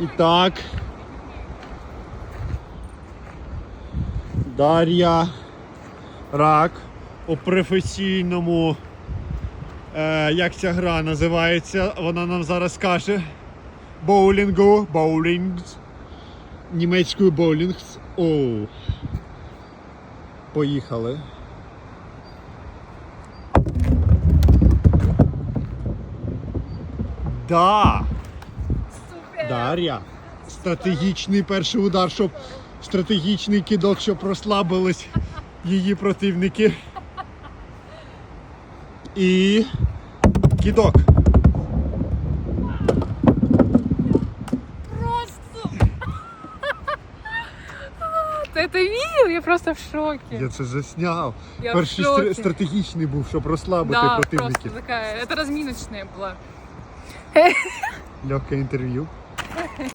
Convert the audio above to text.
І так. Дар'я Рак у професійному. Е, як ця гра називається? Вона нам зараз скаже. Боулінгу. Боулінг. Німецькою боулінг. Оу. Поїхали. Да! Супер! Дар'я. Стратегічний перший удар, щоб стратегічний кидок, щоб розслабились її противники. І кидок. Просто! Ты это видел? Я просто в шоке. Я це засняв. Я в Перший шоке. стра- стратегічний був, щоб розслабити Да, противників. просто такая. Это разминочная была. Легке інтерв'ю.